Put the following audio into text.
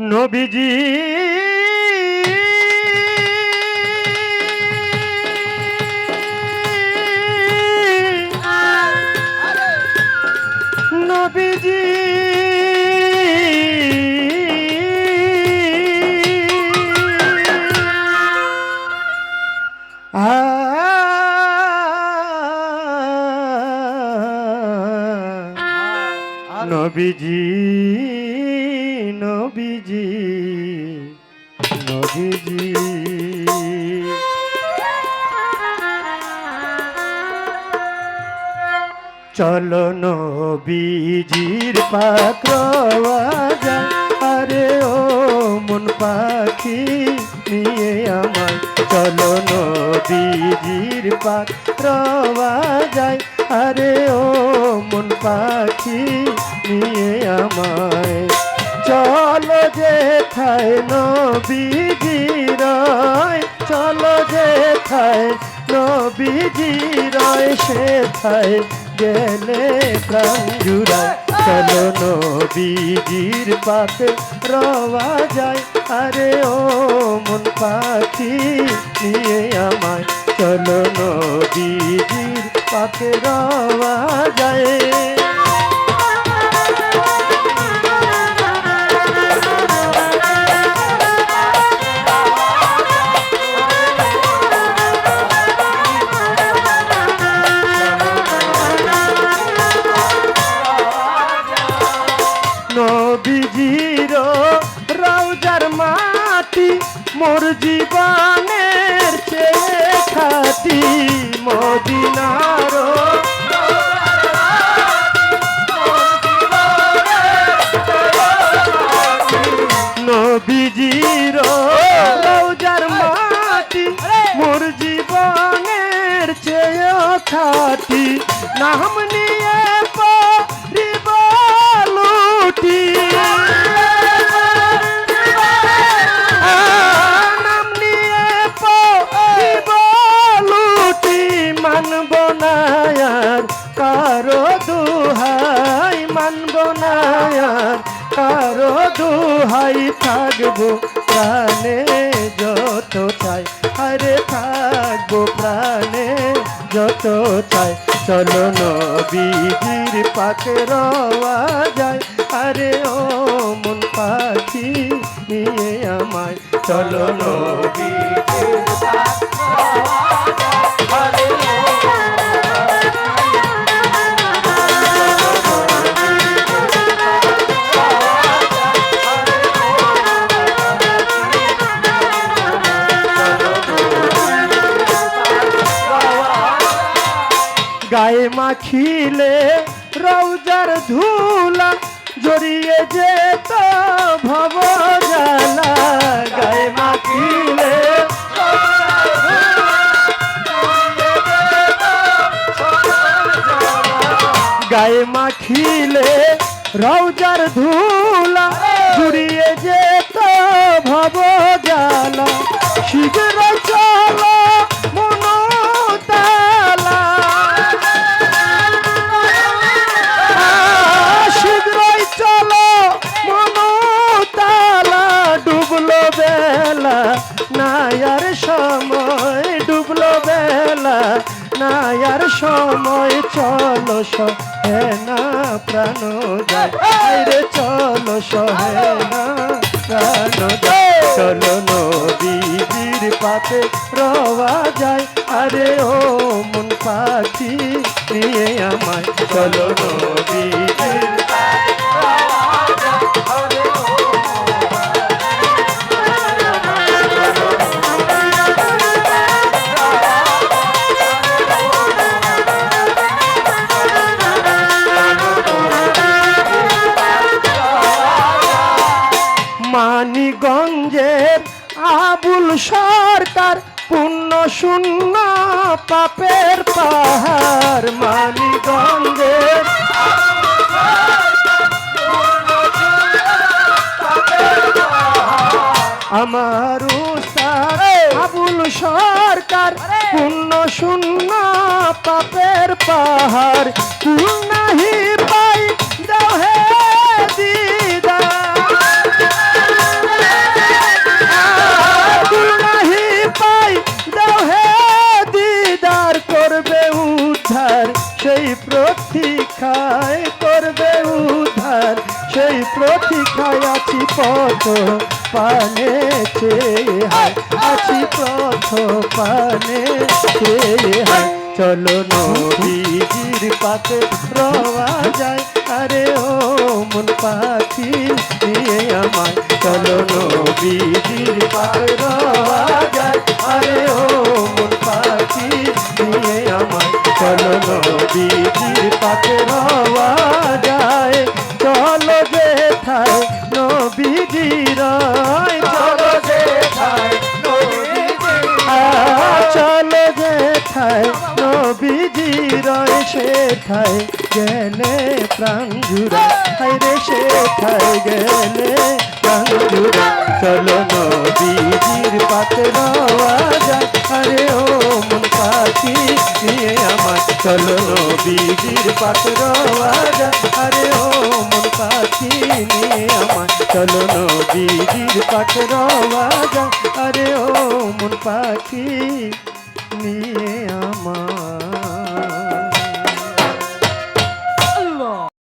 নবীজি। নবীজি। আ নবীজি নবীজি। চলো নবীজির যায় আরে ও মন পাখি, নিয়ে আমার চলো নবীজির পাকড়া যায় আরে ও মন পাখি, নিয়ে আমায় চলো যে থায় নবীজি চলো যে থায় নবীজি রয় সে থায় গেলে প্রাণ জুড়ায়। চলো নবীজির পাকে রওয়া যায়। আরে ও মন পাখি, নিয়ে আমায়। চলো নবীজির পাকে রওয়া যায়। মাটি মোর জীবনের চেয়ে খাটি মদিনার নবীজির রৌজার মাটি, মোর জীবনের চেয়ে খাটি। নাম নিয়ে মানব না আর কারও দুহাই মানব না আর কারও দুহাই থাকব প্রাণে যত চাই। আরে থাকব প্রাণে যত চাই। চলো নবীজির পাকে রওয়া যায় আরে ও মন পাখি নিয়ে আমায়। চলো নবীজির পাকে রওয়া যায়, আরে ও মাখিলে রৌজার ধুলা জড়িয়ে যেত ভব জালা গায়ে মাখিলে গায়ে মাখিলে রৌজার ধুলা জুড়িয়ে যেত ভব জালা শীঘ্র নায়ার সময় ডুবলো বেলা, নায়ার সময় চলো সহে না প্রাণ যায়। আরে চলো সহে প্রাণ চলো নবীজির পাতে রওয়া যায়। আরে ও মন পাখি নিয়ে আমায়। চলো নবীজির সরকার পুণ্য শূন্য পাপের পাহাড় মানিগঞ্জের আমার আবুল সরকার পুণ্য শূন্য পাপের পাহাড়। নাহি প্রতীক্ষায় আছি পথ পানে আছি পথ পানে চলো নদীর পাতে রওয়া যায় আরে ও মন পাখি নিয়ে আমায়। চলো নদীর পাতে রওয়া যায় আরে ও মন পাখি নিয়ে আমায়। চলো পাতে রওয়া যায় সেথায় গেলে প্রাণ জুড়ে হাইরে সেথায় গেলে প্রাণ জুড়ে চলো নবীজির পাতে যায় আরে ও মন পাখি নিয়ে আমার। চলো নবীজির পাতে যায় আরে ও মন পাখি নিয়ে আমার। চলো নবীজির পাতে যায় আরে ও মন পাখি নিয়ে আমার।